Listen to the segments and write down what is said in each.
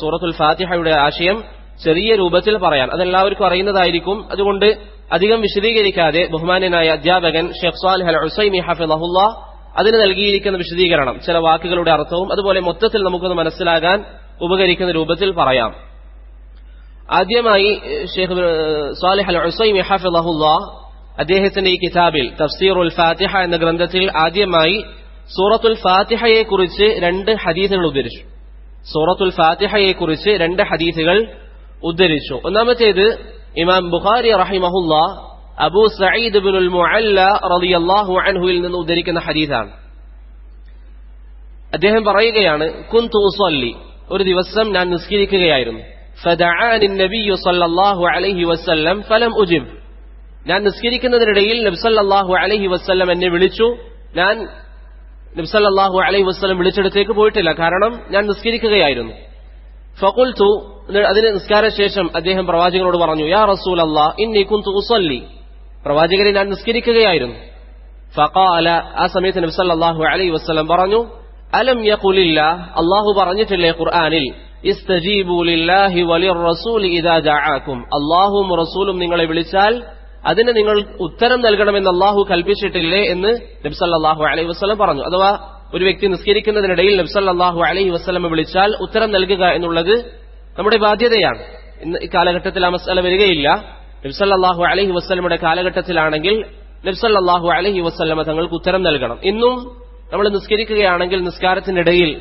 സൂറത്തുൽ ഫാത്തിഹയുടെ ആശയം ചെറിയ രൂപത്തിൽ പറയാം അതെല്ലാവർക്കും അറിയുന്നതായിരിക്കും. അതുകൊണ്ട് അധികം വിശദീകരിക്കാതെ ബഹുമാന്യനായ അധ്യാപകൻ ഷെഖ് സാലിഹ് അൽ ഉസൈമി ഹഫിദഹുല്ല അതിന് നൽകിയിരിക്കുന്ന വിശദീകരണം ചില വാക്കുകളുടെ അർത്ഥവും അതുപോലെ മൊത്തത്തിൽ നമുക്കൊന്ന് മനസ്സിലാകാൻ ഉപകരിക്കുന്ന രൂപത്തിൽ പറയാം. ആദ്യമായി ഷെയ്ഖ് സാലിഹ് അൽ ഉസൈമി ഹഫിദഹുല്ല അദ്ദേഹത്തിന്റെ ഈ കിതാബിൽ തഫ്സീർ ഉൽ ഫാത്തിഹ എന്ന ഗ്രന്ഥത്തിൽ ആദ്യമായി സൂറത്തുൽ ഫാത്തിഹയെ കുറിച്ച് രണ്ട് ഹദീസുകൾ ഉദ്ധരിച്ചു. സൂറത്തുൽ ഫാത്തിഹയെക്കുറിച്ച് രണ്ട് ഹദീസുകൾ ഉദ്ധരിച്ചു. ഒന്നാമത്തേത് ഇമാം ബുഖാരി റഹിമഹുല്ല അബൂ സഈദ് ബിനുൽ മുഅല്ല റളിയല്ലാഹു അൻഹുവിൽ നിന്ന് ഉദ്ധരിക്കുന്ന ഹദീസാണ്. അദ്ദേഹം പറയുകയാണ് കുന്തു ഒരു ദിവസം ഞാൻ നിസ്കരിക്കുകയായിരുന്നു. ഫദഅനി നബിയു സല്ലല്ലാഹു അലൈഹി വസല്ലം ഫലം ഉജിബ്. ഞാൻ നിസ്കരിക്കുന്നതിനിടയിൽ നബി നബ്സല്ലാഹു അലൈഹി വസല്ലം എന്നെ വിളിച്ചു. ഞാൻ നബ്സല്ലാഹു അലൈഹി വസ്ലം വിളിച്ചിടത്തേക്ക് പോയിട്ടില്ല. കാരണം ഞാൻ നിസ്കരിക്കുകയായിരുന്നു. ഫകുൽത്തു അതിന് നിസ്കാര ശേഷം അദ്ദേഹം പ്രവാചകനോട് പറഞ്ഞു യാ റസൂൽ അല്ലാ ഇന്നി കുന്തു ഉസല്ലി. പ്രവാചകരെ ഞാൻ നിസ്കരിക്കുകയായിരുന്നു. ഫഖാല ആ സമയത്ത് നബ്സല്ലാഹു അലൈഹി വസ്ലം പറഞ്ഞു അലം യഖുലില്ല? അള്ളാഹു പറഞ്ഞിട്ടില്ലേ ഖുർആാനിൽ ഇസ്തജീബു ലില്ലാഹി റസൂൽ ഇദാ ജഅാക്കും അള്ളാഹും റസൂലും നിങ്ങളെ വിളിച്ചാൽ അതിന് നിങ്ങൾ ഉത്തരം നൽകണമെന്ന് അള്ളാഹു കൽപ്പിച്ചിട്ടില്ലേ എന്ന് നബ്സല്ലാഹു അലൈഹി വസ്ലം പറഞ്ഞു. അഥവാ ഒരു വ്യക്തി നിസ്കരിക്കുന്നതിനിടയിൽ നബ്സല്ലാഹു അലൈഹി വസ്ലമെ വിളിച്ചാൽ ഉത്തരം നൽകുക എന്നുള്ളത് നമ്മുടെ ബാധ്യതയാണ്. ഇന്ന് കാലഘട്ടത്തിൽ ആ മസല വരികയില്ല. നബ്സല്ലാഹു അലഹി വസ്ലമയുടെ കാലഘട്ടത്തിലാണെങ്കിൽ നബ്സല്ലാഹു അലഹി വസ്ലമ തങ്ങൾക്ക് ഉത്തരം നൽകണം. ഇന്നും നമ്മൾ നിസ്കരിക്കുകയാണെങ്കിൽ നിസ്കാരത്തിനിടയിൽ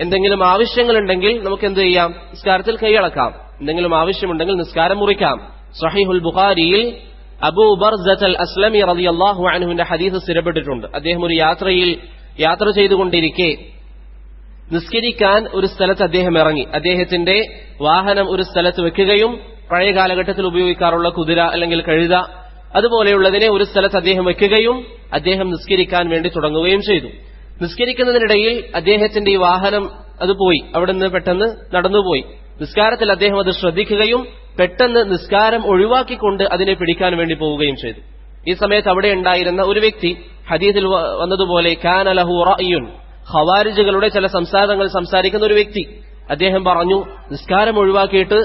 എന്തെങ്കിലും ആവശ്യങ്ങൾ ഉണ്ടെങ്കിൽ നമുക്ക് എന്ത് ചെയ്യാം? നിസ്കാരത്തിൽ കൈയടക്കാം. എന്തെങ്കിലും ആവശ്യമുണ്ടെങ്കിൽ നിസ്കാരം മുറിക്കാം. സഹീഹുൽ ബുഖാരിയിൽ അബൂ ബർസത്ത് അസ്ലമി റളിയല്ലാഹു അൻഹുവിന്റെ ഹദീസ് സ്ഥിരപ്പെട്ടിട്ടുണ്ട്. അദ്ദേഹം ഒരു യാത്രയിൽ യാത്ര ചെയ്തുകൊണ്ടിരിക്കെ നിസ്കരിക്കാൻ ഒരു സ്ഥലത്ത് അദ്ദേഹം ഇറങ്ങി. അദ്ദേഹത്തിന്റെ വാഹനം ഒരു സ്ഥലത്ത് വെക്കുകയും പഴയ കാലഘട്ടത്തിൽ ഉപയോഗിക്കാറുള്ള കുതിര അല്ലെങ്കിൽ കഴുത അതുപോലെയുള്ളതിനെ ഒരു സ്ഥലത്ത് അദ്ദേഹം വെക്കുകയും അദ്ദേഹം നിസ്കരിക്കാൻ വേണ്ടി തുടങ്ങുകയും ചെയ്തു. നിസ്കരിക്കുന്നതിനിടയിൽ അദ്ദേഹത്തിന്റെ ഈ വാഹനം അത് പോയി. അവിടെ നിന്ന് പെട്ടെന്ന് നടന്നുപോയി. നിസ്കാരത്തിൽ അദ്ദേഹം അത് ശ്രദ്ധിക്കുകയും പെട്ടെന്ന് നിസ്കാരം ഒഴിവാക്കിക്കൊണ്ട് അതിനെ പിടിക്കാൻ വേണ്ടി പോവുകയും ചെയ്തു. ഈ സമയത്ത് അവിടെ ഉണ്ടായിരുന്ന ഒരു വ്യക്തി ഹദീസിൽ വന്നതുപോലെ കാനലഹു റഅയുൻ ഖവാരിജുകളുടെ ചില സംസാരങ്ങൾ സംസാരിക്കുന്ന ഒരു വ്യക്തി അദ്ദേഹം പറഞ്ഞു നിസ്കാരം ഒഴിവാക്കിയിട്ട്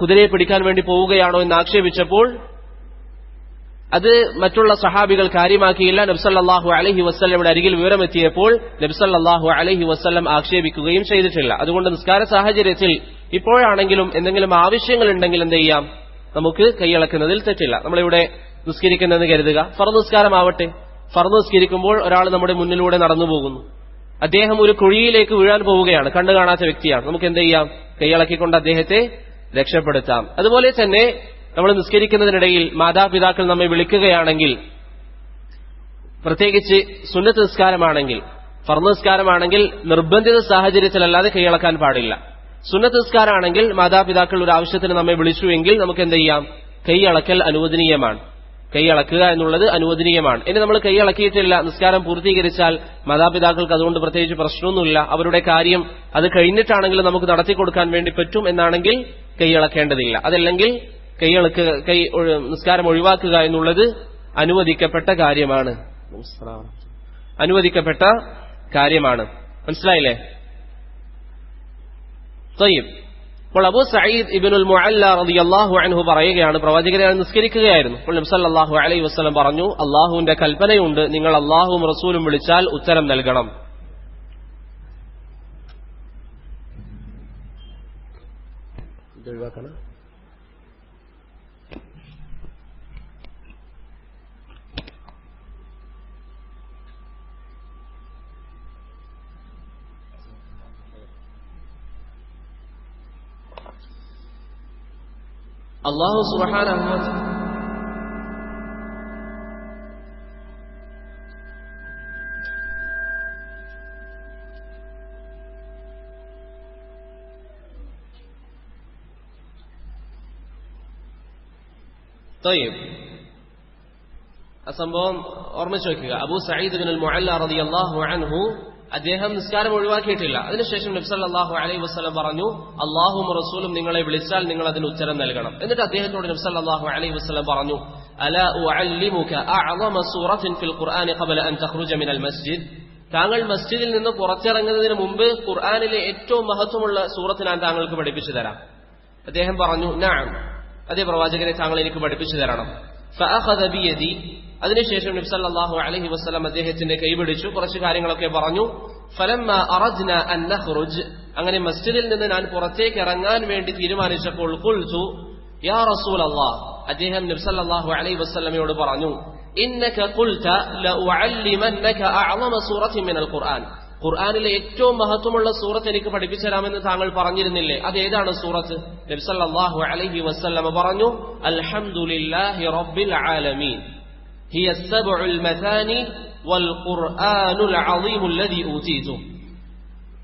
കുതിരയെ പിടിക്കാൻ വേണ്ടി പോവുകയാണോ എന്ന് ആക്ഷേപിച്ചപ്പോൾ അത് മറ്റുള്ള സഹാബികൾ കാര്യമാക്കിയില്ല. നബ്സല്ലാഹു അലഹി വസ്ലമിന്റെ അരികിൽ വിവരമെത്തിയപ്പോൾ നബ്സല്ലാഹു അലഹി വസ്ല്ലം ആക്ഷേപിക്കുകയും ചെയ്തിട്ടില്ല. അതുകൊണ്ട് നിസ്കാര സാഹചര്യത്തിൽ ഇപ്പോഴാണെങ്കിലും എന്തെങ്കിലും ആവശ്യങ്ങൾ ഉണ്ടെങ്കിൽ എന്ത് ചെയ്യാം? നമുക്ക് കൈയളക്കുന്നതിൽ തെറ്റില്ല. നമ്മളിവിടെ നിസ്കരിക്കുന്നതെന്ന് കരുതുക. ഫർ നിസ്കാരമാവട്ടെ. ഫർ നിസ്കരിക്കുമ്പോൾ ഒരാൾ നമ്മുടെ മുന്നിലൂടെ നടന്നു പോകുന്നു അദ്ദേഹം ഒരു കുഴിയിലേക്ക് വീഴാൻ പോവുകയാണ്. കണ്ടു കാണാത്ത വ്യക്തിയാണ്. നമുക്ക് എന്ത് ചെയ്യാം? കൈയളക്കിക്കൊണ്ട് അദ്ദേഹത്തെ രക്ഷപ്പെടുത്താം. അതുപോലെ തന്നെ നമ്മൾ നിസ്കരിക്കുന്നതിനിടയിൽ മാതാപിതാക്കൾ നമ്മെ വിളിക്കുകയാണെങ്കിൽ പ്രത്യേകിച്ച് സുന്നത്ത് നിസ്കാരമാണെങ്കിൽ ഫർന്ന് നിസ്കാരമാണെങ്കിൽ നിർബന്ധിത സാഹചര്യത്തിലല്ലാതെ കൈയളക്കാൻ പാടില്ല. സുന്നത്ത് നിസ്കാരമാണെങ്കിൽ മാതാപിതാക്കൾ ഒരു ആവശ്യത്തിന് നമ്മെ വിളിച്ചുവെങ്കിൽ നമുക്ക് എന്ത് ചെയ്യാം കൈയളക്കൽ അനുവദനീയമാണ്. കൈയളക്കുക എന്നുള്ളത് അനുവദനീയമാണ്. ഇനി നമ്മൾ കൈയളക്കിയിട്ടില്ല നിസ്കാരം പൂർത്തീകരിച്ചാൽ മാതാപിതാക്കൾക്ക് അതുകൊണ്ട് പ്രത്യേകിച്ച് പ്രശ്നമൊന്നുമില്ല. അവരുടെ കാര്യം അത് കഴിഞ്ഞിട്ടാണെങ്കിലും നമുക്ക് നടത്തി കൊടുക്കാൻ വേണ്ടി പറ്റും എന്നാണെങ്കിൽ കൈയിളക്കേണ്ടതില്ല. അതല്ലെങ്കിൽ കൈയളക്കുക കൈ നിസ്കാരം ഒഴിവാക്കുക എന്നുള്ളത് അനുവദിക്കപ്പെട്ട കാര്യമാണ്. അനുവദിക്കപ്പെട്ട കാര്യമാണ്. മനസ്സിലായില്ലേ? തയ്യബ് അപ്പോൾ അബു സയ്യിദ് ഇബിനുൽ മുഅല്ല റളിയല്ലാഹു അൻഹു പറയുകയാണ് പ്രവാചകരെ നിസ്കരിക്കുകയായിരുന്നു. അപ്പോൾ നബി സല്ലല്ലാഹു അലൈഹി വസ്ലം പറഞ്ഞു അള്ളാഹുവിന്റെ കൽപ്പനയുണ്ട് നിങ്ങൾ അള്ളാഹുവും റസൂലും വിളിച്ചാൽ ഉത്തരം നൽകണം. الله سبحانه وتعالى. طيب. أصنبون أرمشك أبو سعيد بن المعلى رضي الله عنه അദ്ദേഹം നിസ്കാരം ഒഴിവാക്കിയിട്ടില്ല. അതിനുശേഷം നബ്സല്ലാഹു അലൈഹി വസ്ലം പറഞ്ഞു അള്ളാഹും റസൂലും നിങ്ങളെ വിളിച്ചാൽ നിങ്ങൾ അതിന് ഉത്തരം നൽകണം. എന്നിട്ട് അദ്ദേഹത്തോട് നബ്സല്ലാഹു അലൈഹി വസ്ലം പറഞ്ഞു താങ്കൾ മസ്ജിദിൽ നിന്ന് പുറത്തിറങ്ങുന്നതിന് മുമ്പ് ഖുർആാനിലെ ഏറ്റവും മഹത്വമുള്ള സൂറത്ത് ഞാൻ താങ്കൾക്ക് പഠിപ്പിച്ചു തരാം. അദ്ദേഹം പറഞ്ഞു ഞാൻ അതേ പ്രവാചകനെ താങ്കൾ എനിക്ക് പഠിപ്പിച്ചു തരണം. അതിനുശേഷം നബി സല്ലല്ലാഹു അലൈഹി വസല്ലം അദ്ദേഹത്തിന്റെ കൈപിടിച്ചു കുറച്ച് കാര്യങ്ങളൊക്കെ പറഞ്ഞു. ഫലമ്മ അറജ്ന അൻ നഖ്റുജ്. അങ്ങനെ മസ്ജിദിൽ നിന്ന് ഞാൻ പുറത്തേക്ക് ഇറങ്ങാൻ വേണ്ടി തീരുമാനിച്ചപ്പോൾ ഖുൽതു യാ റസൂലല്ലാഹ് അദ്ദേഹം നബി സല്ലല്ലാഹു അലൈഹി വസല്ലമയോട് പറഞ്ഞു ഇന്നക ഖുൽത ലഉഅല്ലിമന്നക അഅളമ സൂറത്തിൻ മിനൽ ഖുർആൻ. ഖുർആനിലെ ഏറ്റവും മഹത്വമുള്ള സൂറത്ത് എനിക്ക് പഠിപ്പിച്ചു തരാമെന്ന് താങ്കൾ പറഞ്ഞിരുന്നില്ലേ? അത് ഏതാണ് സൂറത്ത്? നബി സല്ലല്ലാഹു അലൈഹി വസല്ലമ പറഞ്ഞു അൽഹംദുലില്ലാഹി റബ്ബിൽ ആലമീൻ. ഹിയ السبع മഥാനി വൽ العظيم الذي أوتيته.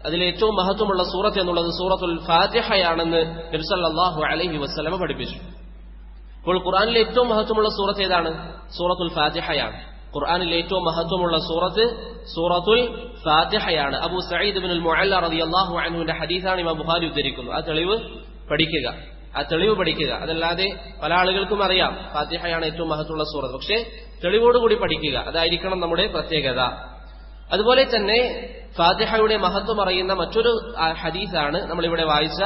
അതിൽ ഏറ്റവും മഹത്വമുള്ള സൂറത്ത് എന്നുള്ളത് സൂറത്തുൽ ഫാത്തിഹയാണെന്ന് നബി സല്ലല്ലാഹു അലൈഹി വസല്ലമ പഠിപ്പിച്ചു. അപ്പോൾ ഖുർആനിലെ ഏറ്റവും മഹത്വമുള്ള സൂറത്ത് ഏതാണ്? സൂറത്തുൽ ഫാത്തിഹയാണ്. ഖുർആനിലെ ഏറ്റവും മഹത്വമുള്ള സൂറത്ത് സൂറത്തുൽ ഫാത്തിഹയാണ്. അബു സഈദ് ബിൻ മുഅല്ല റളിയല്ലാഹു അൻഹുവിന്റെ ഹദീസാണ് ഇമാം ബുഖാരി ഉദ്ധരിക്കുന്നത്. ആ തെളിവ് പഠിക്കുക. ആ തെളിവ് പഠിക്കുക. അതല്ലാതെ പല ആളുകൾക്കും അറിയാം ഫാത്തിഹയാണ് ഏറ്റവും മഹത്തുള്ള സൂറത്ത്. പക്ഷേ തെളിവോടുകൂടി പഠിക്കുക അതായിരിക്കണം നമ്മുടെ പ്രത്യേകത. അതുപോലെ തന്നെ ഫാത്തിഹയുടെ മഹത്വം അറിയുന്ന മറ്റൊരു ഹദീസാണ് നമ്മളിവിടെ വായിച്ച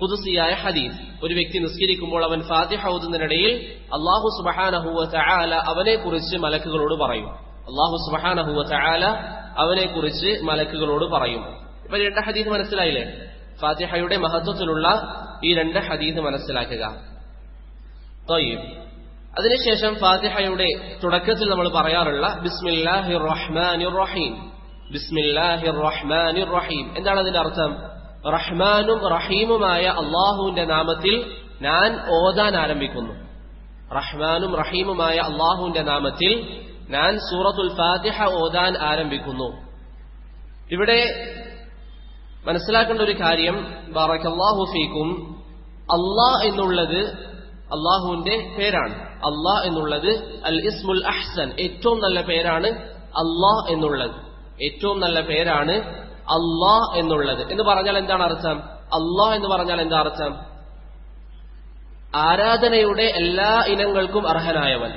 പുതുസിയായ ഹദീസ്. ഒരു വ്യക്തി നിസ്കരിക്കുമ്പോൾ അവൻ ഫാത്തിഹ ഓതുന്നതിനിടയിൽ അള്ളാഹു സുബഹാനഹുവ ചായാല അവനെ കുറിച്ച് മലക്കുകളോട് പറയും. അള്ളാഹു സുബഹാനഹുവ ചായാല അവനെ കുറിച്ച് മലക്കുകളോട് പറയും. ഇപ്പൊ രണ്ട് ഹദീസ് മനസ്സിലായില്ലേ? ഫാത്തിഹയുടെ മഹത്വത്തിലുള്ള ഈ രണ്ട് ഹദീസ് മനസ്സിലാക്കുക. അതിനുശേഷം ഫാത്തിഹയുടെ തുടക്കത്തിൽ നമ്മൾ പറയാറുള്ള ബിസ്മില്ലാഹി റഹ്മാനിർ റഹീം ബിസ്മില്ലാഹി റഹ്മാനിർ റഹീം എന്താണ് അതിന്റെ അർത്ഥം? റഹ്മാനും റഹീമുമായ അള്ളാഹുവിന്റെ നാമത്തിൽ ഞാൻ ഓതാൻ ആരംഭിക്കുന്നു. റഹ്മാനും റഹീമുമായ അള്ളാഹുവിന്റെ നാമത്തിൽ ഞാൻ സൂറത്തുൽ ഫാത്തിഹ ഓതാൻ ആരംഭിക്കുന്നു. ഇവിടെ മനസ്സിലാക്കേണ്ട ഒരു കാര്യം ബാറക്കല്ലാഹു ഫീക്കും അള്ളാ എന്നുള്ളത് അള്ളാഹുവിന്റെ പേരാണ്. അള്ളാ എന്നുള്ളത് അൽ ഇസ്മുൽ അഹ്സൻ ഏറ്റവും നല്ല പേരാണ് അള്ളാ എന്നുള്ളത്. ഏറ്റവും നല്ല പേരാണ് അള്ളാ എന്നുള്ളത്. എന്ന് പറഞ്ഞാൽ എന്താണ് അർത്ഥം? അള്ളാ എന്ന് പറഞ്ഞാൽ എന്താ അർത്ഥം? ആരാധനയുടെ എല്ലാ ഇനങ്ങൾക്കും അർഹനായവൻ.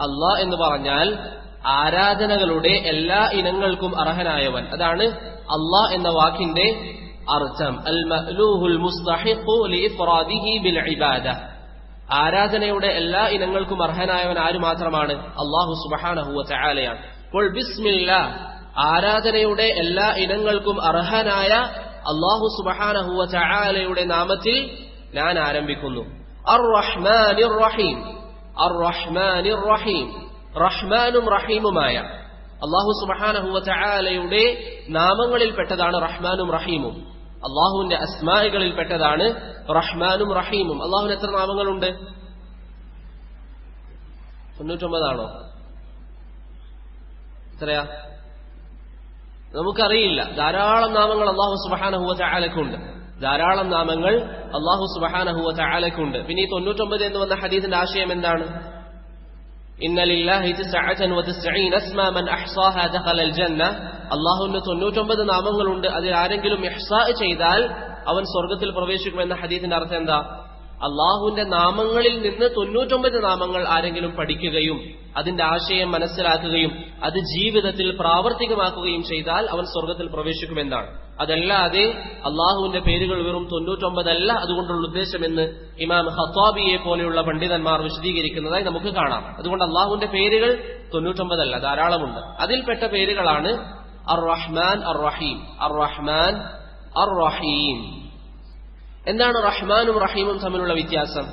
അള്ളാ എന്ന് പറഞ്ഞാൽ ആരാധനകളുടെ എല്ലാ ഇനങ്ങൾക്കും അർഹനായവൻ. അതാണ് അള്ളാ എന്ന വാക്കിന്റെ അർത്ഥം. അൽ മഅ്ലൂഹുൽ മുസ്തഹിഖു ലിഇഫ്റാദിഹി ബിൽ ഇബാദ ആരാധനയുടെ എല്ലാ ഇനങ്ങൾക്കും അർഹനായവൻ ആര് മാത്രമാണ്? അള്ളാഹു സുബ്ഹാനഹു വ തആലയാണ് അപ്പോൾ ബിസ്മില്ലാ. ആരാധനയുടെ എല്ലാ ഇനങ്ങൾക്കും അർഹനായ അള്ളാഹു സുബ്ഹാനഹു വ തആലയുടെ നാമത്തിൽ ഞാൻ ആരംഭിക്കുന്നു. അർ റഹ്മാനിർ റഹീം. അർ റഹ്മാനിർ റഹീം. റഹ്മാനും റഹീമുമായ. അള്ളാഹു സുബഹാനഹുവലയുടെ നാമങ്ങളിൽ പെട്ടതാണ് റഹ്മാനും റഹീമും. അള്ളാഹുവിന്റെ അസ്മാഹികളിൽ പെട്ടതാണ് റഹ്മാനും റഹീമും. അള്ളാഹുവിന് എത്ര നാമങ്ങളുണ്ട്? തൊണ്ണൂറ്റൊമ്പതാണോ? എത്രയാ? നമുക്കറിയില്ല. ധാരാളം നാമങ്ങൾ അള്ളാഹു സുബഹാനഹുവ ചായാലക്കുണ്ട് ധാരാളം നാമങ്ങൾ അള്ളാഹു സുബഹാനഹുവ ചായാലക്കുണ്ട് പിന്നെ ഈ തൊണ്ണൂറ്റൊമ്പത് എന്ന് വന്ന ഹദീസിന്റെ ആശയം എന്താണ്? തിസ്അഅൻ വതിസ്ഈന അസ്മാ മൻ അഹ്സാഹ ദഖല ജന്ന അല്ലാഹുവിന് 99 നാമങ്ങളുണ്ട്. അതിൽ ആരെങ്കിലും ഇഹ്സാ ചെയ്താൽ അവൻ സ്വർഗത്തിൽ പ്രവേശിക്കുമെന്ന ഹദീസിന്റെ അർത്ഥം എന്താ? അള്ളാഹുവിന്റെ നാമങ്ങളിൽ നിന്ന് 99 നാമങ്ങൾ ആരെങ്കിലും പഠിക്കുകയും അതിന്റെ ആശയം മനസ്സിലാക്കുകയും അത് ജീവിതത്തിൽ പ്രാവർത്തികമാക്കുകയും ചെയ്താൽ അവൻ സ്വർഗത്തിൽ പ്രവേശിക്കുമെന്നാണ്. അതല്ലാതെ അള്ളാഹുവിന്റെ പേരുകൾ വെറും തൊണ്ണൂറ്റൊമ്പതല്ല അതുകൊണ്ടുള്ള ഉദ്ദേശമെന്ന് ഇമാം ഹത്താബിയെ പോലെയുള്ള പണ്ഡിതന്മാർ വിശദീകരിക്കുന്നതായി നമുക്ക് കാണാം. അതുകൊണ്ട് അള്ളാഹുവിന്റെ പേരുകൾ തൊണ്ണൂറ്റൊമ്പതല്ല ധാരാളമുണ്ട്. അതിൽപ്പെട്ട പേരുകളാണ് അർ റഹ്മാൻ അർ റഹീം അർ റഹ്മാൻ അർ റഹീം എന്താണ് റഹ്മാനും റഹീമും തമ്മിലുള്ള വ്യത്യാസം?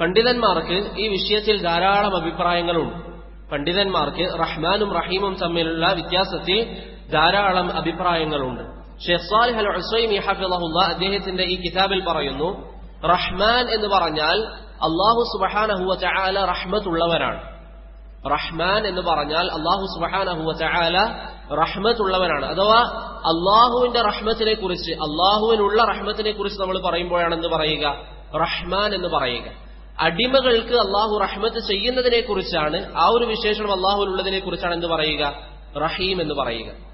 പണ്ഡിതന്മാർക്ക് ഈ വിഷയത്തിൽ ധാരാളം അഭിപ്രായങ്ങളുണ്ട്. പണ്ഡിതന്മാർക്ക് റഹ്മാനും റഹീമും തമ്മിലുള്ള വ്യത്യാസത്തിൽ ധാരാളം അഭിപ്രായങ്ങളുണ്ട്. ഷെയ്ഖ് സാലിഹ് അൽ ഉസൈമി ഹഫിളഹുല്ല അദ്ദേഹത്തിന്റെ ഈ കിതാബിൽ പറയുന്നു റഹ്മാൻ എന്ന് പറഞ്ഞാൽ അള്ളാഹു സുബഹാനഹുവ ചായാല റഹ്മത്തുള്ളവനാണ്. റഹ്മാൻ എന്ന് പറഞ്ഞാൽ അള്ളാഹു സുബഹാനഹുവ ചായാല റഹ്മത്തുള്ളവനാണ്. അഥവാ അള്ളാഹുവിന്റെ റഹ്മത്തിനെ കുറിച്ച് അള്ളാഹുവിനുള്ള റഹ്മത്തിനെ കുറിച്ച് നമ്മൾ പറയുമ്പോഴാണ് എന്ത് പറയുക റഹ്മാൻ എന്ന് പറയുക. അടിമകൾക്ക് അള്ളാഹു റഹ്മത്ത് ചെയ്യുന്നതിനെ കുറിച്ചാണ് ആ ഒരു വിശേഷണം അള്ളാഹുവിനുള്ളതിനെ കുറിച്ചാണ് എന്ത് പറയുക റഹീം എന്ന് പറയുക.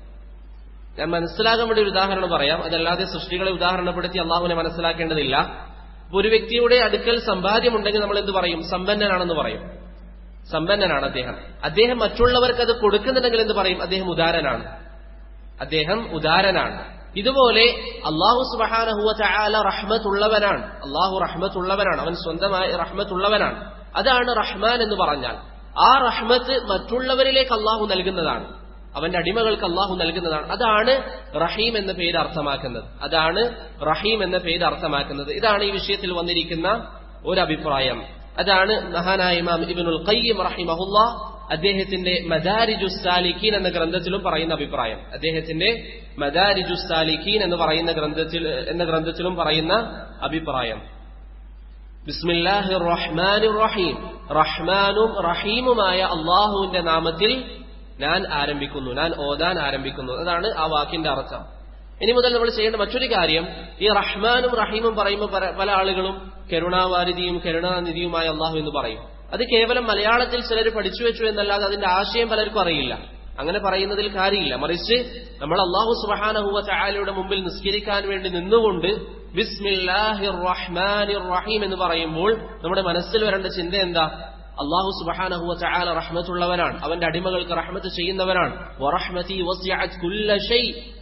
ഞാൻ മനസ്സിലാകാൻ വേണ്ടി ഒരു ഉദാഹരണം പറയാം. അതല്ലാതെ സൃഷ്ടികളെ ഉദാഹരണപ്പെടുത്തി അള്ളാഹുവിനെ മനസ്സിലാക്കേണ്ടതില്ല. അപ്പൊ ഒരു വ്യക്തിയുടെ അടുക്കൽ സമ്പാദ്യമുണ്ടെങ്കിൽ നമ്മൾ എന്ത് പറയും? സമ്പന്നനാണെന്ന് പറയും. സമ്പന്നനാണ് അദ്ദേഹം. അദ്ദേഹം മറ്റുള്ളവർക്ക് അത് കൊടുക്കുന്നുണ്ടെങ്കിൽ എന്ത് പറയും? അദ്ദേഹം ഉദാരനാണ്. അദ്ദേഹം ഉദാരനാണ്. ഇതുപോലെ അള്ളാഹു സുബാനുള്ളവനാണ് ചായാല റഹ്മത്തുള്ളവനാണ്. അള്ളാഹു റഹ്മത്തുള്ളവനാണ്. അവൻ സ്വന്തമായി റഹ്മത്തുള്ളവനാണ്. അതാണ് റഹ്മാൻ എന്ന് പറഞ്ഞാൽ ആ റഹ്മത്ത് മറ്റുള്ളവരിലേക്ക് അള്ളാഹു നൽകുന്നതാണ്. അവന്റെ അടിമകൾക്ക് അള്ളാഹു നൽകുന്നതാണ്. അതാണ് റഹീം എന്ന പേര് അർത്ഥമാക്കുന്നത്. അതാണ് റഹീം എന്ന പേര് അർത്ഥമാക്കുന്നത്. ഇതാണ് ഈ വിഷയത്തിൽ വന്നിരിക്കുന്ന ഒരു അഭിപ്രായം അതാണ് മഹാനായ ഇമാം ഇബിനുൽ ഖയ്യിം റഹിമഹുല്ല അദ്ദേഹത്തിന്റെ മദാരിജു സാലിഖീൻ എന്ന ഗ്രന്ഥത്തിലും പറയുന്ന അഭിപ്രായം. അദ്ദേഹത്തിന്റെ മദാരിജു സാലിഖീൻ എന്ന് പറയുന്ന ഗ്രന്ഥത്തിൽ എന്ന ഗ്രന്ഥത്തിലും പറയുന്ന അഭിപ്രായം. ബിസ്മില്ലാഹിർ റഹ്മാനിർ റഹീം. റഹ്മാനും റഹീമുമായ അള്ളാഹുവിന്റെ നാമത്തിൽ ഞാൻ ആരംഭിക്കുന്നു ഞാൻ ഓതാൻ ആരംഭിക്കുന്നു. അതാണ് ആ വാക്കിന്റെ അർത്ഥം. ഇനി മുതൽ നമ്മൾ ചെയ്യേണ്ട മറ്റൊരു കാര്യം ഈ റഹ്മാനും റഹീമും പറയുമ്പോൾ പല- ആളുകളും കരുണാവാരിധിയും കരുണാനിധിയുമായ അള്ളാഹു എന്ന് പറയും. അത് കേവലം മലയാളത്തിൽ ചിലർ പഠിച്ചു വെച്ചു എന്നല്ലാതെ അതിന്റെ ആശയം പലർക്കും അറിയില്ല. അങ്ങനെ പറയുന്നതിൽ കാര്യമില്ല. മറിച്ച് നമ്മൾ അള്ളാഹു സുബാനഹുവ ചായാലയുടെ മുമ്പിൽ നിസ്കരിക്കാൻ വേണ്ടി നിന്നുകൊണ്ട് ബിസ്മില്ലാഹിർ റഹ്മാനിർ റഹീം എന്ന് പറയുമ്പോൾ നമ്മുടെ മനസ്സിൽ വരേണ്ട ചിന്ത എന്താ? അള്ളാഹു സുബഹാനഹുവ ചായാല റഹ്മത്തുള്ളവനാണ്. അവന്റെ അടിമകൾക്ക് റഹ്മത്ത് ചെയ്യുന്നവനാണ്. വറഹ്മതി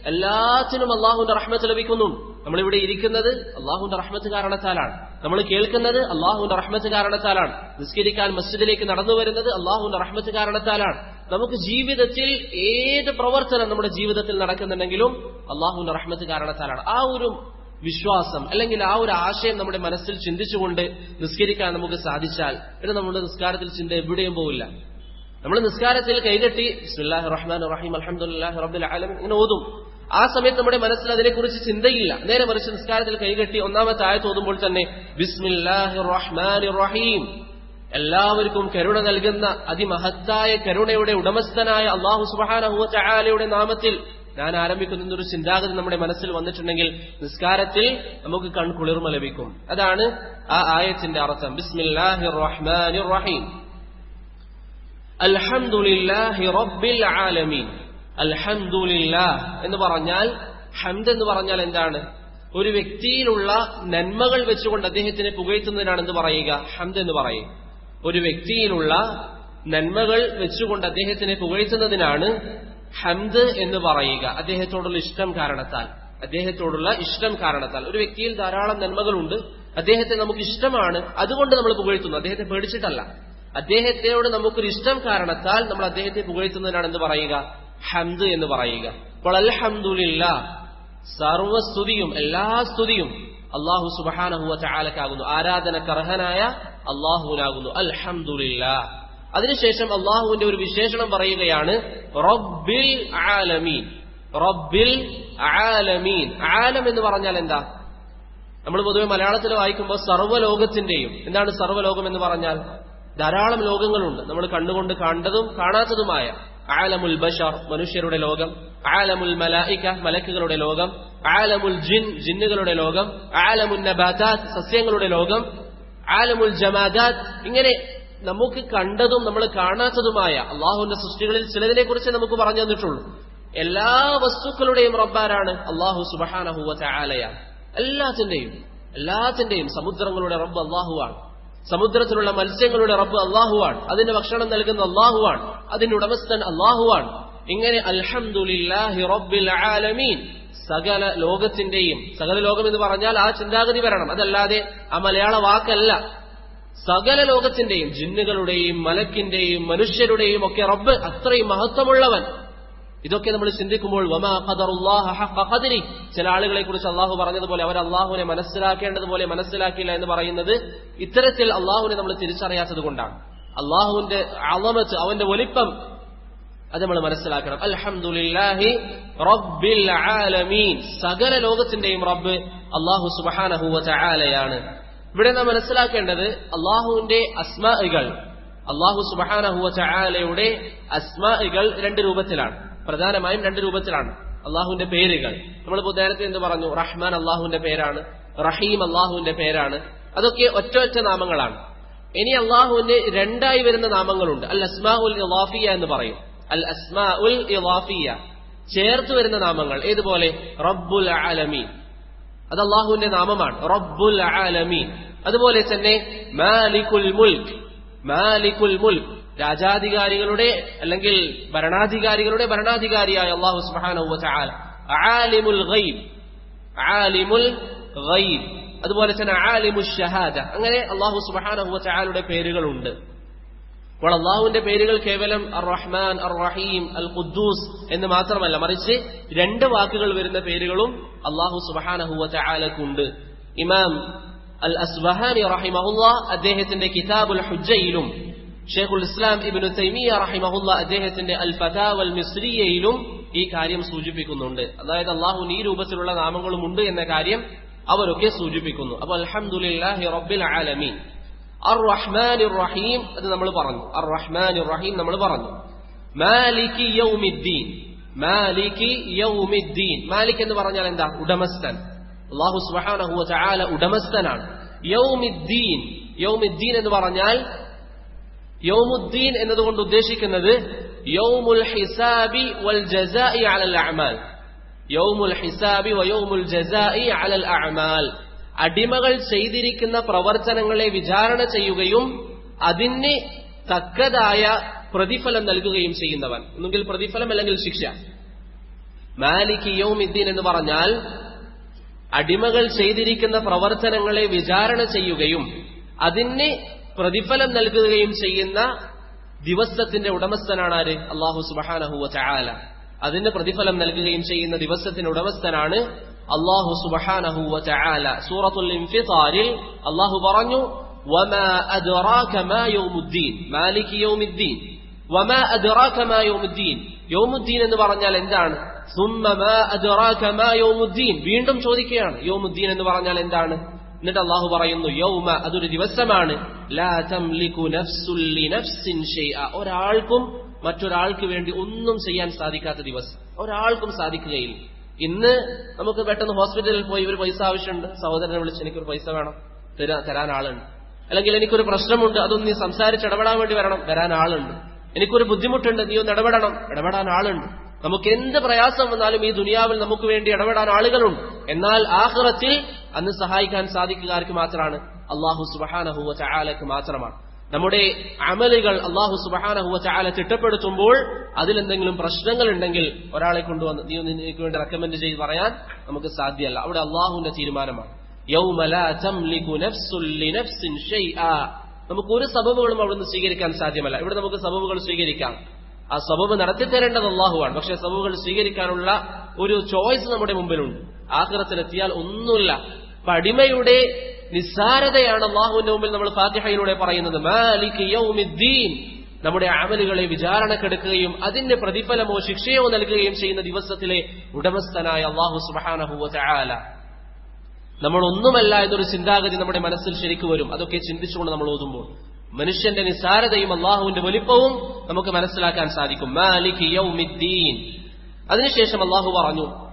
എല്ലാത്തിനും അള്ളാഹുവിന്റെ റഹ്മത്ത് ലഭിക്കുന്നു. നമ്മളിവിടെ ഇരിക്കുന്നത് അള്ളാഹുവിന്റെ റഹ്മത്ത് കാരണത്താലാണ്. നമ്മൾ കേൾക്കുന്നത് അള്ളാഹുവിന്റെ റഹ്മത്ത് കാരണത്താലാണ്. നിസ്കരിക്കാൻ മസ്ജിദിലേക്ക് നടന്നു വരുന്നത് അള്ളാഹുവിന്റെ റഹ്മത്ത് കാരണത്താലാണ്. നമുക്ക് ജീവിതത്തിൽ ഏത് പ്രവർത്തനം നമ്മുടെ ജീവിതത്തിൽ നടക്കുന്നുണ്ടെങ്കിലും അള്ളാഹുവിന്റെ റഹ്മത്ത് കാരണത്താലാണ്. ആ ഒരു വിശ്വാസം അല്ലെങ്കിൽ ആ ഒരു ആശയം നമ്മുടെ മനസ്സിൽ ചിന്തിച്ചുകൊണ്ട് നിസ്കരിക്കാൻ നമുക്ക് സാധിച്ചാൽ പിന്നെ നമ്മുടെ നിസ്കാരത്തിൽ ചിന്ത എവിടെയും പോവില്ല. നമ്മൾ നിസ്കാരത്തിൽ കൈകെട്ടി ബിസ്മില്ലാഹി റഹ്മാൻ റഹീം അൽഹംദുലില്ലാഹി റബ്ബിൽ ആലമീൻ ഇങ്ങനെ ഓതും. ആ സമയത്ത് നമ്മുടെ മനസ്സിൽ അതിനെക്കുറിച്ച് ചിന്തയില്ല. നേരെ മറിച്ച് നിസ്കാരത്തിൽ കൈകെട്ടി ഒന്നാമത്തെ ആയത്ത് ഓതുമ്പോൾ തന്നെ ബിസ്മില്ലാഹി റഹീം എല്ലാവർക്കും കരുണ നൽകുന്ന അതിമഹത്തായ കരുണയുടെ ഉടമസ്ഥനായ അള്ളാഹു സുബാനഹുവ നാമത്തിൽ ഞാൻ ആരംഭിക്കുന്ന ഒരു ചിന്താഗതി നമ്മുടെ മനസ്സിൽ വന്നിട്ടുണ്ടെങ്കിൽ നിസ്കാരത്തിൽ നമുക്ക് കൺകുളിർമ ലഭിക്കും. അതാണ് ആ ആയത്തിന്റെ അർത്ഥം. ബിസ്മില്ലാഹി റഹ്മാൻ റഹീം അൽഹംദുലില്ലാഹി റബ്ബിൽ ആലമീൻ. അൽഹംദുലില്ലാഹ് എന്ന് പറഞ്ഞാൽ ഹംദ് എന്ന് പറഞ്ഞാൽ എന്താണ്? ഒരു വ്യക്തിയിലുള്ള നന്മകൾ വെച്ചുകൊണ്ട് അദ്ദേഹത്തിനെ പുകഴ്ത്തുന്നതിനാണ് എന്ന് പറയുക? ഹംദ് എന്ന് പറയും. ഒരു വ്യക്തിയിലുള്ള നന്മകൾ വെച്ചുകൊണ്ട് അദ്ദേഹത്തിനെ പുകഴ്ത്തുന്നതിനാണ് ഹംദ് എന്ന് പറയുക. അദ്ദേഹത്തോടുള്ള ഇഷ്ടം കാരണത്താൽ. അദ്ദേഹത്തോടുള്ള ഇഷ്ടം കാരണത്താൽ. ഒരു വ്യക്തിയിൽ ധാരാളം നന്മകളുണ്ട്. അദ്ദേഹത്തെ നമുക്ക് ഇഷ്ടമാണ്. അതുകൊണ്ട് നമ്മൾ പുകഴ്ത്തുന്നു. അദ്ദേഹത്തെ പേടിച്ചിട്ടല്ല. അദ്ദേഹത്തോട് നമുക്കൊരു ഇഷ്ടം കാരണത്താൽ നമ്മൾ അദ്ദേഹത്തെ പുകഴ്ത്തുന്നതിനാണ് എന്ന് പറയുക? ഹംദ് എന്ന് പറയുക. അപ്പോൾ അൽഹംദുലില്ല സർവസ്തുതിയും എല്ലാ സ്തുതിയും അള്ളാഹു സുബാനഹുവ ചാലക്കാകുന്നു ആരാധനക്കർഹനായ അള്ളാഹുവിനാകുന്നു അൽഹംദുലില്ല. അതിനുശേഷം അള്ളാഹുവിന്റെ ഒരു വിശേഷണം പറയുകയാണ് റബ്ബിൽ ആലമീൻ റബ്ബിൽ ആലമീൻ. ആലം എന്ന് പറഞ്ഞാൽ എന്താ? നമ്മൾ പൊതുവെ മലയാളത്തിൽ വായിക്കുമ്പോൾ സർവലോകത്തിന്റെയും എന്താണ് സർവലോകം എന്ന് പറഞ്ഞാൽ? ധാരാളം ലോകങ്ങളുണ്ട്. നമ്മൾ കണ്ടുകൊണ്ട് കണ്ടതും കാണാത്തതുമായ ആലമുൽ ബഷർ മനുഷ്യരുടെ ലോകം ആലമുൽ മലായിക്ക മലക്കുകളുടെ ലോകം ആലമുൽ ജിൻ ജിന്നുകളുടെ ലോകം ആലമുൽ നബാതാത്ത് സസ്യങ്ങളുടെ ലോകം ആലമുൽ ജമാദാത്ത് ഇങ്ങനെ നമുക്ക് കണ്ടതും നമ്മൾ കാണാത്തതുമായ അള്ളാഹുവിന്റെ സൃഷ്ടികളിൽ ചിലതിനെ കുറിച്ച് നമുക്ക് പറഞ്ഞു തന്നിട്ടുള്ളൂ. എല്ലാ വസ്തുക്കളുടെയും റബ്ബാരാണ് അള്ളാഹു സുബഹാനഹുവ ചായാലയാണ് എല്ലാത്തിന്റെയും എല്ലാത്തിന്റെയും സമുദ്രങ്ങളുടെ റബ്ബ് അള്ളാഹുവാണ്. സമുദ്രത്തിലുള്ള മത്സ്യങ്ങളുടെ റബ്ബ് അള്ളാഹുവാണ്. അതിന്റെ ഭക്ഷണം നൽകുന്ന അള്ളാഹുവാണ്. അതിന്റെ ഉടമസ്ഥൻ അള്ളാഹുവാണ്. ഇങ്ങനെ അൽഹംദുലില്ലാഹി റബ്ബിൽ ആലമീൻ. സകല ലോകത്തിന്റെയും സകല ലോകം എന്ന് പറഞ്ഞാൽ ആ ചിന്താഗതി വരണം. അതല്ലാതെ ആ മലയാള വാക്കല്ല. സകല ലോകത്തിന്റെയും ജിന്നുകളുടെയും മലക്കിന്റെയും മനുഷ്യരുടെയും ഒക്കെ റബ്ബ് അത്രയും മഹത്വമുള്ളവൻ. ഇതൊക്കെ നമ്മൾ ചിന്തിക്കുമ്പോൾ ചില ആളുകളെ കുറിച്ച് അള്ളാഹു പറഞ്ഞതുപോലെ അവർ അള്ളാഹുവിനെ മനസ്സിലാക്കേണ്ടതുപോലെ മനസ്സിലാക്കിയില്ല എന്ന് പറയുന്നത് ഇത്തരത്തിൽ അള്ളാഹുവിനെ നമ്മൾ തിരിച്ചറിയാത്തത് കൊണ്ടാണ്. അള്ളാഹുവിന്റെ അളമത്ത് അവന്റെ വലിപ്പം അത് നമ്മൾ മനസ്സിലാക്കണം. അൽഹംദുലില്ലാഹി റബ്ബിൽ ആലമീൻ. സകല ലോകത്തിന്റെയും റബ്ബ് അള്ളാഹു വതആലയാണ് ഇവിടെ നാം മനസ്സിലാക്കേണ്ടത് അള്ളാഹുവിന്റെ അസ്മാഇകൾ അള്ളാഹു സുബ്ഹാനഹു അസ്മകൾ രണ്ട് രൂപത്തിലാണ്. പ്രധാനമായും രണ്ട് രൂപത്തിലാണ് അള്ളാഹുവിന്റെ പേരുകൾ. നമ്മൾ നേരത്തെ എന്ത് പറഞ്ഞു? റഹ്മാൻ അള്ളാഹുവിന്റെ പേരാണ് റഹീം അള്ളാഹുവിന്റെ പേരാണ് അതൊക്കെ ഒറ്റ ഒറ്റ നാമങ്ങളാണ്. ഇനി അള്ളാഹുവിന്റെ രണ്ടായി വരുന്ന നാമങ്ങളുണ്ട്. അൽ അസ്മാ ഉൽ ഇളാഫിയ എന്ന് പറയും. അൽ അസ്മാ ഉൽ ഇളാഫിയ ചേർത്ത് വരുന്ന നാമങ്ങൾ ഏതുപോലെ? റബ്ബുൽ ആലമീൻ. അത് അള്ളാഹുവിന്റെ നാമമാണ്. റബ്ബുൽ ആലമീൻ. അതുപോലെ തന്നെ മാലിക്കുൽ മുൽക്ക് മാലിക്കുൽ മുൽക്ക് രാജാധികാരികളുടെ അല്ലെങ്കിൽ ഭരണാധികാരികളുടെ ഭരണാധികാരിയായ അള്ളാഹു വതആല. ആലിമുൽ ഗൈബ് ആലിമുൽ ഗൈബ്. അതുപോലെ തന്നെ ആലിമുൽ ഷഹാദ. അങ്ങനെ അള്ളാഹു സുബ്ഹാനഹു വതആലയുടെ പേരുകളുണ്ട്. അപ്പോൾ അള്ളാഹുവിന്റെ പേരുകൾ കേവലം അർ റഹ്മാൻ അർ റഹീം അൽ ഖുദ്ദൂസ് എന്ന് മാത്രമല്ല മറിച്ച് രണ്ട് വാക്കുകൾ വരുന്ന പേരുകളും അള്ളാഹു സുബാനഹുവ ചാലക്കുണ്ട് ഇമാം അൽ അസ്ബഹാനി റഹിമഹുല്ല അദ്ദേഹത്തിന്റെ കിതാബുൽ ഹുജയിലും ഷെയ്ഖുൽ ഇസ്ലാം ഇബിനു തൈമിയ റഹിമഹുല്ല അദ്ദേഹത്തിന്റെ അൽ ഫതാവൽ മിസ്രിയയിലും ഈ കാര്യം സൂചിപ്പിക്കുന്നുണ്ട്. അതായത് അള്ളാഹുവിന് ഈ രൂപത്തിലുള്ള നാമങ്ങളും ഉണ്ട് എന്ന കാര്യം അവരൊക്കെ സൂചിപ്പിക്കുന്നു. അപ്പൊ അൽഹംദുലില്ലാഹി റബ്ബിൽ ആലമീൻ. അർ റഹ്മാൻ റഹീം അത് നമ്മൾ പറഞ്ഞു. അർ റഹ്മാൻ റഹീം നമ്മൾ പറഞ്ഞു. മാലികി യൗമിദ്ദീൻ. മാലികി യൗമിദ്ദീൻ. മാലിക് എന്ന് പറഞ്ഞാൽ എന്താ? ഉടമസ്ഥൻ. അള്ളാഹു സുബ്ഹാനഹു വതആല ഉടമസ്ഥനാണ്. യൗമിദ്ദീൻ യൗമിദ്ദീൻ എന്ന് പറഞ്ഞാൽ യൗമുദ്ദീൻ എന്നതുകൊണ്ട് ഉദ്ദേശിക്കുന്നത് യൗമുൽ ഹിസാബി വൽ ജസാഇ അലൽ അഅമാൽ. യൗമുൽ ഹിസാബി വ യൗമുൽ ജസാഇ അലൽ അഅമാൽ. അടിമകൾ ചെയ്തിരിക്കുന്ന പ്രവർത്തനങ്ങളെ വിചാരണ ചെയ്യുകയും അതിന് തക്കതായ പ്രതിഫലം നൽകുകയും ചെയ്യുന്നവൻ. ഒന്നുകിൽ പ്രതിഫലം അല്ലെങ്കിൽ ശിക്ഷ. മാലിക് യൗമിദ്ദീൻ എന്ന് പറഞ്ഞാൽ അടിമകൾ ചെയ്തിരിക്കുന്ന പ്രവർത്തനങ്ങളെ വിചാരണ ചെയ്യുകയും അതിന് പ്രതിഫലം നൽകുകയും ചെയ്യുന്ന ദിവസത്തിന്റെ ഉടമസ്ഥനാണ് ആര്? അള്ളാഹു സുബഹാനഹുവ ചായാല അതിന് പ്രതിഫലം നൽകുകയും ചെയ്യുന്ന ദിവസത്തിന്റെ ഉടമസ്ഥനാണ് അള്ളാഹു സുബഹാനഹു ചായാല സൂറത്തുൽ അള്ളാഹു പറഞ്ഞു മാലിക് യൗമുദ്ദീൻ. വമാ യൗമുദ്ദീൻ. യൗമുദ്ദീൻ എന്ന് പറഞ്ഞാൽ എന്താണ്? സുമ്മ മാ മാ യൗമുദ്ദീൻ. വീണ്ടും ചോദിക്കുകയാണ് യൗമുദ്ദീൻ എന്ന് പറഞ്ഞാൽ എന്താണ്? എന്നിട്ട് അള്ളാഹു പറയുന്നു യൗമ അതൊരു ദിവസമാണ്. ലാ ലിനഫ്സിൻ ഷൈഅ. ഒരാൾക്കും മറ്റൊരാൾക്ക് വേണ്ടി ഒന്നും ചെയ്യാൻ സാധിക്കാത്ത ദിവസം. ഒരാൾക്കും സാധിക്കുകയില്ല. ഇന്ന് നമുക്ക് പെട്ടെന്ന് ഹോസ്പിറ്റലിൽ പോയി ഒരു പൈസ ആവശ്യമുണ്ട്. സഹോദരനെ വിളിച്ച് എനിക്കൊരു പൈസ വേണം. തരാൻ ആളുണ്ട്. അല്ലെങ്കിൽ എനിക്കൊരു പ്രശ്നമുണ്ട്. അതൊന്ന് സംസാരിച്ച് ഇടപെടാൻ വേണ്ടി വരണം. വരാൻ ആളുണ്ട്. എനിക്കൊരു ബുദ്ധിമുട്ടുണ്ട് നീ ഒന്ന് ഇടപെടണം. ഇടപെടാൻ ആളുണ്ട്. നമുക്ക് എന്ത് പ്രയാസം വന്നാലും ഈ ദുനിയാവിൽ നമുക്ക് വേണ്ടി ഇടപെടാൻ ആളുകളുണ്ട്. എന്നാൽ ആഹ്റത്തിൽ അന്ന് സഹായിക്കാൻ സാധിക്കുക ആർക്ക് മാത്രമാണ് അള്ളാഹു സുബഹാനഹുവ ചായാലക്ക് മാത്രമാണ്. നമ്മുടെ അമലുകൾ അള്ളാഹു സുബഹാനഹുവ ചിട്ടപ്പെടുത്തുമ്പോൾ അതിലെന്തെങ്കിലും പ്രശ്നങ്ങൾ ഉണ്ടെങ്കിൽ ഒരാളെ കൊണ്ടുവന്ന് നീ ഒന്ന് നിനക്ക് വേണ്ടി റെക്കമെൻഡ് ചെയ്ത് പറയാൻ നമുക്ക് സാധ്യമല്ല. അവിടെ അള്ളാഹുവിന്റെ തീരുമാനമാണ്. യൗമ നമുക്ക് ഒരു സബബുകളും അവിടുന്ന് സ്വീകരിക്കാൻ സാധ്യമല്ല. ഇവിടെ നമുക്ക് സബബുകൾ സ്വീകരിക്കാം. ആ സബബ് നടത്തിത്തരേണ്ടത് അള്ളാഹുവാണ് പക്ഷെ സബബുകൾ സ്വീകരിക്കാനുള്ള ഒരു ചോയ്സ് നമ്മുടെ മുമ്പിലുണ്ട്. ആഹ്റത്തിലെത്തിയാൽ ഒന്നുമില്ല. അടിമയുടെ നിസ്സാരതയാണ് അള്ളാഹുവിന്റെ മുമ്പിൽ നമ്മൾ ഫാത്തിഹയിലൂടെ പറയുന്നത്. നമ്മുടെ അമലുകളെ വിചാരണക്കെടുക്കുകയും അതിന്റെ പ്രതിഫലമോ ശിക്ഷയോ നൽകുകയും ചെയ്യുന്ന ദിവസത്തിലെ ഉടമസ്ഥനായ അള്ളാഹു സുബാനഹുല നമ്മൾ ഒന്നുമല്ല എന്നൊരു ചിന്താഗതി നമ്മുടെ മനസ്സിൽ ശരിക്കു വരും. അതൊക്കെ ചിന്തിച്ചുകൊണ്ട് നമ്മൾ ഓതുമ്പോൾ. മനുഷ്യന്റെ നിസ്സാരതയും അള്ളാഹുവിന്റെ വലിപ്പവും നമുക്ക് മനസ്സിലാക്കാൻ സാധിക്കും. അതിനുശേഷം അള്ളാഹു പറഞ്ഞു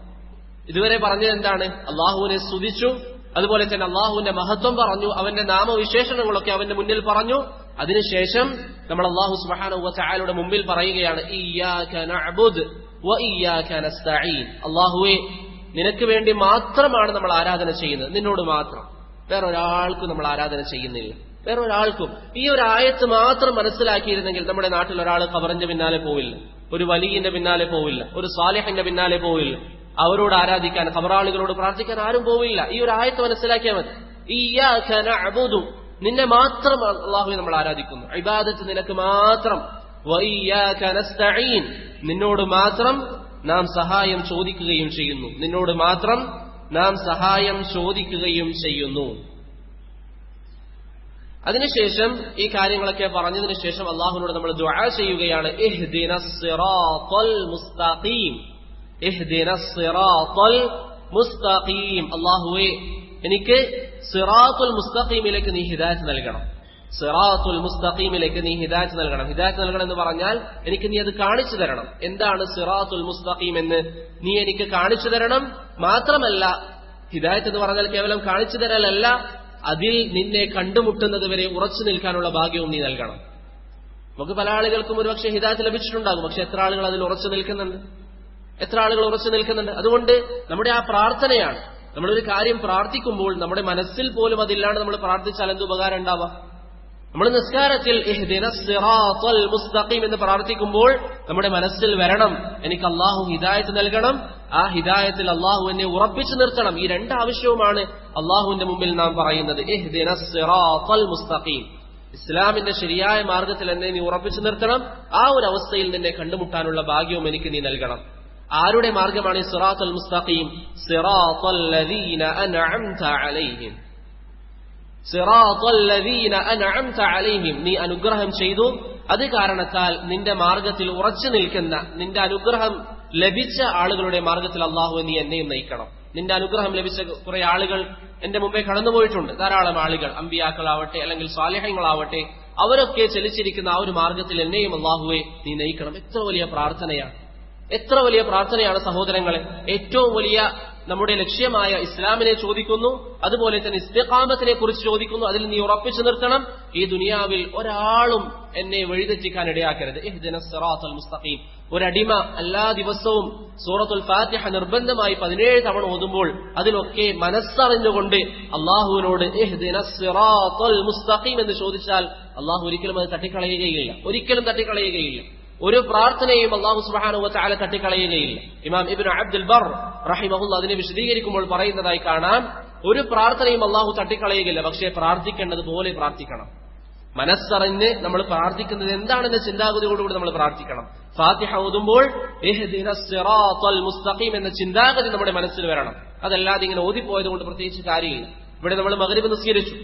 ഇതുവരെ പറഞ്ഞത് എന്താണ്? അള്ളാഹുവിനെ സ്തുതിച്ചു. അതുപോലെ തന്നെ അള്ളാഹുവിന്റെ മഹത്വം പറഞ്ഞു. അവന്റെ നാമവിശേഷണങ്ങളൊക്കെ അവന്റെ മുന്നിൽ പറഞ്ഞു. അതിനുശേഷം നമ്മൾ അള്ളാഹു സുബാന ചായാലയുടെ മുമ്പിൽ പറയുകയാണ് അള്ളാഹുവെ നിനക്ക് വേണ്ടി മാത്രമാണ് നമ്മൾ ആരാധന ചെയ്യുന്നത്. നിന്നോട് മാത്രം. വേറെ ഒരാൾക്കും നമ്മൾ ആരാധന ചെയ്യുന്നില്ല. വേറെ ഒരാൾക്കും ഈ ഒരു ആയത്ത് മാത്രം മനസ്സിലാക്കിയിരുന്നെങ്കിൽ നമ്മുടെ നാട്ടിൽ ഒരാൾ കവറിന്റെ പിന്നാലെ പോവില്ല. ഒരു വലിയന്റെ പിന്നാലെ പോവില്ല. ഒരു സാലിഹിന്റെ പിന്നാലെ പോവില്ല. അവരോട് ആരാധിക്കാൻ ഖബറാളികളോട് പ്രാർത്ഥിക്കാൻ ആരും പോവില്ല. ഈ ഒരു ആയത്ത് മനസ്സിലാക്കിയാൽ മതി. നഅ്ബുദു. നിന്നെ മാത്രം അള്ളാഹുവെ നമ്മൾ ആരാധിക്കുന്നു. ഇബാദത്ത് നിനക്ക് മാത്രം. നിന്നോട് മാത്രം നാം സഹായം ചോദിക്കുകയും ചെയ്യുന്നു. നിന്നോട് മാത്രം നാം സഹായം ചോദിക്കുകയും ചെയ്യുന്നു. അതിനുശേഷം ഈ കാര്യങ്ങളൊക്കെ പറഞ്ഞതിന് ശേഷം അള്ളാഹുനോട് നമ്മൾ ദുആ ചെയ്യുകയാണ്. മുസ്തഖീം. എനിക്ക് സിറാത്തുൽ മുസ്തഖീമിലേക്ക് നീ ഹിദായത്ത് നൽകണം. സിറാത്തുൽ മുസ്തഖീമിലേക്ക് നീ ഹിദായത്ത് നൽകണം. ഹിദായത്ത് നൽകണം എന്ന് പറഞ്ഞാൽ എനിക്ക് നീ അത് കാണിച്ചു തരണം. എന്താണ് സിറാത്തുൽ മുസ്തഖീം എന്ന് നീ എനിക്ക് കാണിച്ചു തരണം? മാത്രമല്ല ഹിദായത്ത് എന്ന് പറഞ്ഞാൽ കേവലം കാണിച്ചു തരലല്ല അതിൽ നിന്നെ കണ്ടുമുട്ടുന്നത് വരെ ഉറച്ചു നിൽക്കാനുള്ള ഭാഗ്യവും നീ നൽകണം. നമുക്ക് പല ആളുകൾക്കും ഒരുപക്ഷെ ഹിദായത്ത് ലഭിച്ചിട്ടുണ്ടാകും. പക്ഷെ എത്ര ആളുകൾ അതിൽ ഉറച്ചു നിൽക്കുന്നുണ്ട്? എത്ര ആളുകൾ ഉറച്ചു നിൽക്കുന്നുണ്ട്? അതുകൊണ്ട് നമ്മുടെ ആ പ്രാർത്ഥനയാണ്. നമ്മളൊരു കാര്യം പ്രാർത്ഥിക്കുമ്പോൾ നമ്മുടെ മനസ്സിൽ പോലും അതില്ലാണ്ട് നമ്മൾ പ്രാർത്ഥിച്ചാൽ എന്ത് ഉപകാരം ഉണ്ടാവാം? നമ്മൾ നിസ്കാരത്തിൽ മുസ്തഖീം എന്ന് പ്രാർത്ഥിക്കുമ്പോൾ നമ്മുടെ മനസ്സിൽ വരണം. എനിക്ക് അള്ളാഹു ഹിദായത്ത് നൽകണം. ആ ഹിദായത്തിൽ അള്ളാഹു എന്നെ ഉറപ്പിച്ചു നിർത്തണം. ഈ രണ്ട് ആവശ്യവുമാണ് അള്ളാഹുവിന്റെ മുമ്പിൽ നാം പറയുന്നത്. മുസ്തഖീം. ഇസ്ലാമിന്റെ ശരിയായ മാർഗത്തിൽ എന്നെ നീ ഉറപ്പിച്ചു നിർത്തണം. ആ ഒരു അവസ്ഥയിൽ നിന്നെ കണ്ടുമുട്ടാനുള്ള ഭാഗ്യവും എനിക്ക് നീ നൽകണം. ആരുടെ മാർഗമാണ് ഈ മുസ്തഖീം? ലദീന അൻഅംത അലൈഹിം. അലൈഹിം. നീ അനുഗ്രഹം ചെയ്തു. അത് കാരണത്താൽ നിന്റെ മാർഗത്തിൽ ഉറച്ചു നിൽക്കുന്ന നിന്റെ അനുഗ്രഹം ലഭിച്ച ആളുകളുടെ മാർഗത്തിൽ അള്ളാഹു നീ എന്നെയും നയിക്കണം. നിന്റെ അനുഗ്രഹം ലഭിച്ച കുറെ ആളുകൾ എന്റെ മുമ്പേ കടന്നുപോയിട്ടുണ്ട്. ധാരാളം ആളുകൾ അമ്പിയാക്കളാവട്ടെ അല്ലെങ്കിൽ സ്വാലിഹങ്ങളാവട്ടെ അവരൊക്കെ ചലിച്ചിരിക്കുന്ന ആ ഒരു മാർഗത്തിൽ എന്നെയും അള്ളാഹുവെ നീ നയിക്കണം. എത്ര വലിയ പ്രാർത്ഥനയാണ്. എത്ര വലിയ പ്രാർത്ഥനയാണ് സഹോദരങ്ങളെ. ഏറ്റവും വലിയ നമ്മുടെ ലക്ഷ്യമായ ഇസ്ലാമിനെ ചോദിക്കുന്നു അതുപോലെ തന്നെ ഇസ്തിഖാമത്തിനെ കുറിച്ച് ചോദിക്കുന്നു അതിൽ നീ ഉറപ്പിച്ചു നിർത്തണം. ഈ ദുനിയാവിൽ ഒരാളും എന്നെ വഴിതെറ്റിക്കാൻ ഇടയാക്കരുത് മുസ്തഖീം. ഒരടിമ എല്ലാ ദിവസവും സൂറത്തുൽ ഫാത്തിഹ നിർബന്ധമായി പതിനേഴ് തവണ ഓതുമ്പോൾ അതിലൊക്കെ മനസ്സറിഞ്ഞുകൊണ്ട് അള്ളാഹുവിനോട് മുസ്തഖീം എന്ന് ചോദിച്ചാൽ അള്ളാഹു ഒരിക്കലും അത് തട്ടിക്കളയുകയില്ല. ഒരിക്കലും തട്ടിക്കളയുകയില്ല. ഒരു പ്രാർത്ഥനയും അള്ളാഹു സുബാനുവ ചാല തട്ടിക്കളയുകയില്ല. ഇമാം ഇബിൻ അബ്ദുൽ ബർ റഹിമഹുല്ല അതിനെ വിശദീകരിക്കുമ്പോൾ പറയുന്നതായി കാണാം ഒരു പ്രാർത്ഥനയും അള്ളാഹു തട്ടിക്കളയുകയില്ല പക്ഷേ പ്രാർത്ഥിക്കേണ്ടത് പോലെ പ്രാർത്ഥിക്കണം. മനസ്സറിഞ്ഞ് നമ്മൾ പ്രാർത്ഥിക്കുന്നത് എന്താണെന്ന ചിന്താഗതിയോടുകൂടി നമ്മൾ പ്രാർത്ഥിക്കണം. ഫാത്തിഹ ഓതുമ്പോൾ മുസ്തഖീം എന്ന ചിന്താഗതി നമ്മുടെ മനസ്സിൽ വരണം. അതല്ലാതെ ഇങ്ങനെ ഓതിപ്പോയത് കൊണ്ട് പ്രത്യേകിച്ച് കാര്യമില്ല. ഇവിടെ നമ്മൾ മകരിബ് നിസ്കരിച്ചു.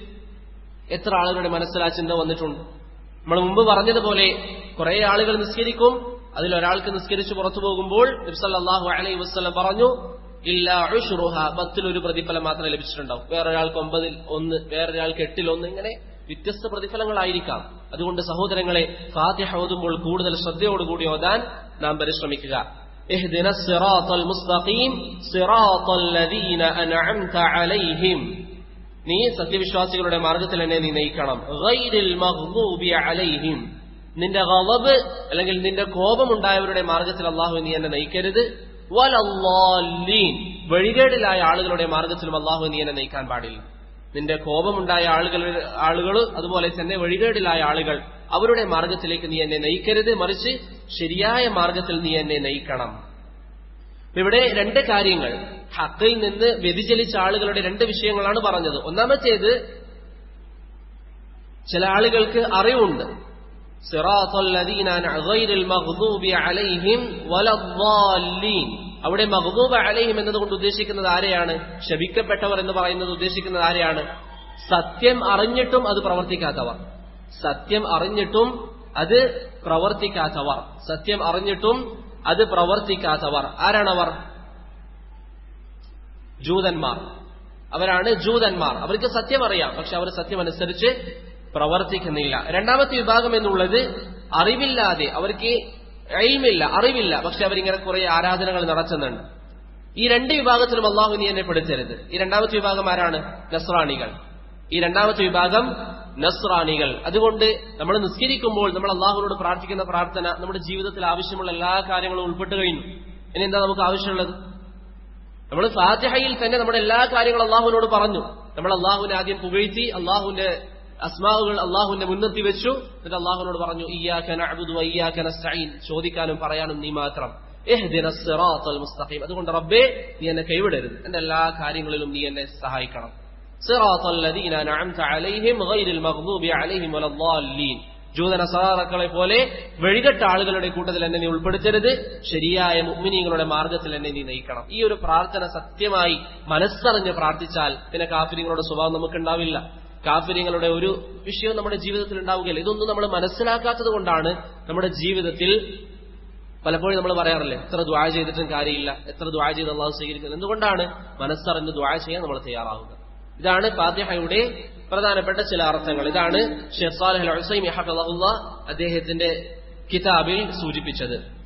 എത്ര ആളുകളുടെ മനസ്സിൽ ആ ചിന്ത വന്നിട്ടുണ്ട്? നമ്മൾ മുമ്പ് പറഞ്ഞതുപോലെ കുറെ ആളുകൾ നിസ്കരിക്കും അതിൽ ഒരാൾക്ക് നിസ്കരിച്ച് പുറത്തു പോകുമ്പോൾ നബ്സല്ലാഹു അലൈ വസ്ലം പറഞ്ഞു ഇല്ല അഴുഷുറുഹ പത്തിലൊരു പ്രതിഫലം മാത്രമേ ലഭിച്ചിട്ടുണ്ടാവും വേറൊരാൾക്ക് ഒമ്പതിൽ ഒന്ന് വേറൊരാൾക്ക് എട്ടിൽ ഒന്ന് ഇങ്ങനെ വ്യത്യസ്ത പ്രതിഫലങ്ങളായിരിക്കാം അതുകൊണ്ട് സഹോദരങ്ങളെ ഫാത്തിഹ ഓതുമ്പോൾ കൂടുതൽ ശ്രദ്ധയോടുകൂടി ഓതാൻ നാം പരിശ്രമിക്കുക اهدنا الصراط المستقيم صراط الذين أنعمت عليهم നീ സത്യവിശ്വാസികളുടെ മാർഗത്തിൽ തന്നെ നീ നയിക്കണം. അലൈഹിം. നിന്റെ ഗളബ് അല്ലെങ്കിൽ നിന്റെ കോപമുണ്ടായവരുടെ മാർഗത്തിൽ അള്ളാഹു നീ എന്നെ നയിക്കരുത്. വലല്ലാലീൻ. വഴികേടിലായ ആളുകളുടെ മാർഗത്തിലും അള്ളാഹു നീ എന്നെ നയിക്കാൻ പാടില്ല. നിന്റെ കോപമുണ്ടായ ആളുകൾ ആളുകൾ അതുപോലെ തന്നെ വഴികേടിലായ ആളുകൾ അവരുടെ മാർഗത്തിലേക്ക് നീ എന്നെ നയിക്കരുത്. മറിച്ച് ശരിയായ മാർഗത്തിൽ നീ എന്നെ നയിക്കണം. ഇവിടെ രണ്ട് കാര്യങ്ങൾ. ഹക്കിൽ നിന്ന് വ്യതിചലിച്ച ആളുകളുടെ രണ്ട് വിഷയങ്ങളാണ് പറഞ്ഞത്. ഒന്നാമത്തേത് ചില ആളുകൾക്ക് അറിവുണ്ട്. അവിടെ മഹബൂബ് അലൈഹിം എന്നതുകൊണ്ട് ഉദ്ദേശിക്കുന്നത് ആരെയാണ്? ശപിക്കപ്പെട്ടവർ എന്ന് പറയുന്നത് ഉദ്ദേശിക്കുന്നത് ആരെയാണ്? സത്യം അറിഞ്ഞിട്ടും അത് പ്രവർത്തിക്കാത്തവർ. സത്യം അറിഞ്ഞിട്ടും അത് പ്രവർത്തിക്കാത്തവർ. സത്യം അറിഞ്ഞിട്ടും അത് പ്രവർത്തിക്കാത്തവർ. ആരാണവർ? ജൂതന്മാർ. അവരാണ് ജൂതന്മാർ. അവർക്ക് സത്യം അറിയാം പക്ഷെ അവർ സത്യമനുസരിച്ച് പ്രവർത്തിക്കുന്നില്ല. രണ്ടാമത്തെ വിഭാഗം എന്നുള്ളത് അറിവില്ലാതെ അവർക്ക് എയിമില്ല അറിവില്ല പക്ഷെ അവരിങ്ങനെ കുറെ ആരാധനകൾ നടത്തുന്നുണ്ട്. ഈ രണ്ട് വിഭാഗത്തിലും അള്ളാഹു നീ എന്നെ പെടുത്തരുത് ഈ രണ്ടാമത്തെ വിഭാഗം ആരാണ്? നസ്രാണികൾ. ഈ രണ്ടാമത്തെ വിഭാഗം നസ്രാണികൾ. അതുകൊണ്ട് നമ്മൾ നിസ്കരിക്കുമ്പോൾ നമ്മൾ അള്ളാഹുനോട് പ്രാർത്ഥിക്കുന്ന പ്രാർത്ഥന നമ്മുടെ ജീവിതത്തിൽ ആവശ്യമുള്ള എല്ലാ കാര്യങ്ങളും ഉൾപ്പെട്ട് കഴിഞ്ഞു. ഇനി എന്താ നമുക്ക് ആവശ്യമുള്ളത്? നമ്മൾ ഫാത്തിഹയിൽ തന്നെ നമ്മുടെ എല്ലാ കാര്യങ്ങളും അള്ളാഹുവിനോട് പറഞ്ഞു. നമ്മൾ അള്ളാഹുവിനെ ആദ്യം പുകഴ്ത്തി അള്ളാഹുവിന്റെ അസ്മാവുകൾ അള്ളാഹുവിന്റെ മുൻനിർത്തി വെച്ചു. എന്നിട്ട് അള്ളാഹുവിനോട് പറഞ്ഞു ചോദിക്കാനും പറയാനും നീ മാത്രം. മുസ്തഖീം. അതുകൊണ്ട് റബ്ബേ നീ എന്നെ കൈവിടരുത്. എന്റെ എല്ലാ കാര്യങ്ങളിലും നീ എന്നെ സഹായിക്കണം. ജൂതന സഹാറക്കളെ പോലെ വഴികെട്ട ആളുകളുടെ കൂട്ടത്തിൽ എന്നെ നീ ഉൾപ്പെടുത്തരുത്. ശരിയായ മുഗ്മിനീങ്ങളുടെ മാർഗത്തിൽ എന്നെ നീ നയിക്കണം. ഈ ഒരു പ്രാർത്ഥന സത്യമായി മനസ്സറിഞ്ഞ് പ്രാർത്ഥിച്ചാൽ പിന്നെ കാഫിരിങ്ങളുടെ സ്വഭാവം നമുക്കുണ്ടാവില്ല. കാഫിര്യങ്ങളുടെ ഒരു വിഷയം നമ്മുടെ ജീവിതത്തിൽ ഉണ്ടാവുകയില്ല. ഇതൊന്നും നമ്മൾ മനസ്സിലാക്കാത്തത് കൊണ്ടാണ് നമ്മുടെ ജീവിതത്തിൽ പലപ്പോഴും നമ്മൾ പറയാറില്ലേ എത്ര ദ്വാ ചെയ്തിട്ടും കാര്യമില്ല എത്ര ദ്വാ ചെയ്ത് അള്ളാഹു സ്വീകരിക്കുന്നത് എന്തുകൊണ്ടാണ് മനസ്സറിഞ്ഞ് ദ്വാ ചെയ്യാൻ നമ്മൾ തയ്യാറാവുക ഇതാണ് ഫാത്തിഹയുടെ പ്രധാനപ്പെട്ട ചില അർത്ഥങ്ങൾ. ഇതാണ് ഹുസൈം അദ്ദേഹത്തിന്റെ കിതാബിൽ സൂചിപ്പിച്ചത്.